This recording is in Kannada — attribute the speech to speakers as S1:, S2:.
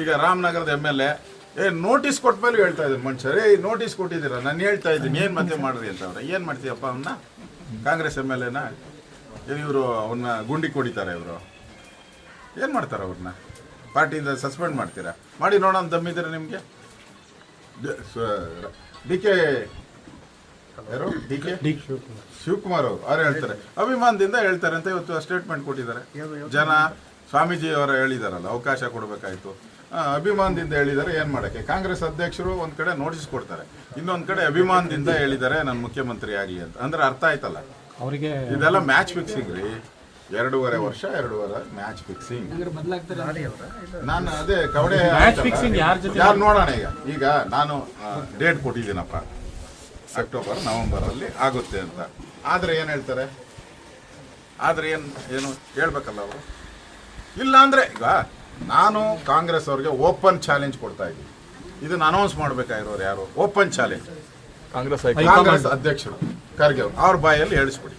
S1: ಈಗ ರಾಮನಗರದ ಎಂ ಎಲ್ ಎ ಏ ನೋಟಿಸ್ ಕೊಟ್ಟ ಮೇಲೆ ಹೇಳ್ತಾ ಇದ್ದೀನಿ ಮನುಷ್ಯರು ಏ ನೋಟಿಸ್ ಕೊಟ್ಟಿದ್ದೀರಾ? ನಾನು ಹೇಳ್ತಾ ಇದ್ದೀನಿ ಏನು ಮತ್ತೆ ಮಾಡ್ರಿ ಅಂತ ಅವ್ರೆ ಏನು ಮಾಡ್ತೀಯಪ್ಪ ಅವನ್ನ ಕಾಂಗ್ರೆಸ್ ಎಂ ಎಲ್ ಎನ? ಇವರು ಅವನ್ನ ಗುಂಡಿ ಕೊಡಿತಾರೆ ಇವರು. ಏನು ಮಾಡ್ತಾರೆ ಅವ್ರನ್ನ? ಪಾರ್ಟಿಯಿಂದ ಸಸ್ಪೆಂಡ್ ಮಾಡ್ತೀರಾ? ಮಾಡಿ ನೋಡೋಣ ದಮ್ಮಿದ್ದೀರಾ ನಿಮಗೆ. ಡಿ ಕೆ ಯಾರು? D K? ಶಿವಕುಮಾರ್. ಅವರು ಅವ್ರು ಹೇಳ್ತಾರೆ. ಅಭಿಮಾನದಿಂದ ಹೇಳ್ತಾರೆ ಅಂತ ಇವತ್ತು ಸ್ಟೇಟ್ಮೆಂಟ್ ಕೊಟ್ಟಿದ್ದಾರೆ. ಜನ ಸ್ವಾಮೀಜಿ ಅವರು ಹೇಳಿದಾರಲ್ಲ ಅವಕಾಶ ಕೊಡಬೇಕಾಯ್ತು. ಅಭಿಮಾನದಿಂದ ಹೇಳಿದ್ದಾರೆ ಏನು ಮಾಡೋಕ್ಕೆ? ಕಾಂಗ್ರೆಸ್ ಅಧ್ಯಕ್ಷರು ಒಂದು ಕಡೆ ನೋಟಿಸ್ ಕೊಡ್ತಾರೆ. ಇನ್ನೊಂದು ಕಡೆ ಅಭಿಮಾನದಿಂದ ಹೇಳಿದ್ದಾರೆ ನಾನು ಮುಖ್ಯಮಂತ್ರಿ ಆಗಲಿ ಅಂತ. ಅಂದ್ರೆ ಅರ್ಥ ಆಯ್ತಲ್ಲ?
S2: ಅವರಿಗೆ
S1: ಇದೆಲ್ಲ ಮ್ಯಾಚ್ ಫಿಕ್ಸಿಂಗ್ ರೀ. ಎರಡೂವರೆ ವರ್ಷ ಎರಡೂವರೆ ಮ್ಯಾಚ್ ಫಿಕ್ಸಿಂಗ್ ನಾನು ಅದೇ ಕವಡೆ?
S2: ಯಾರು
S1: ನೋಡೋಣ ಈಗ? ಈಗ ನಾನು ಡೇಟ್ ಕೊಟ್ಟಿದ್ದೀನಪ್ಪ. ಅಕ್ಟೋಬರ್ ನವೆಂಬರ್ ಅಲ್ಲಿ ಆಗುತ್ತೆ ಅಂತ. ಆದ್ರೆ ಏನ್ ಹೇಳ್ತಾರೆ? ಆದ್ರೆ ಏನು ಏನು ಹೇಳ್ಬೇಕಲ್ಲ ಅವರು? ಇಲ್ಲ ಅಂದ್ರೆ ಈಗ ನಾನು ಕಾಂಗ್ರೆಸ್ ಅವ್ರಿಗೆ ಓಪನ್ ಚಾಲೆಂಜ್ ಕೊಡ್ತಾ ಇದ್ದೀನಿ. ಇದನ್ನ ಅನೌನ್ಸ್ ಮಾಡ್ಬೇಕಾಗಿರೋರು ಯಾರು? Open challenge. ಕಾಂಗ್ರೆಸ್ ಅಧ್ಯಕ್ಷರು ಖರ್ಗೆ ಅವ್ರು. ಅವ್ರ ಬಾಯಲ್ಲಿ ಹೇಳಿಸ್ಬಿಡಿ.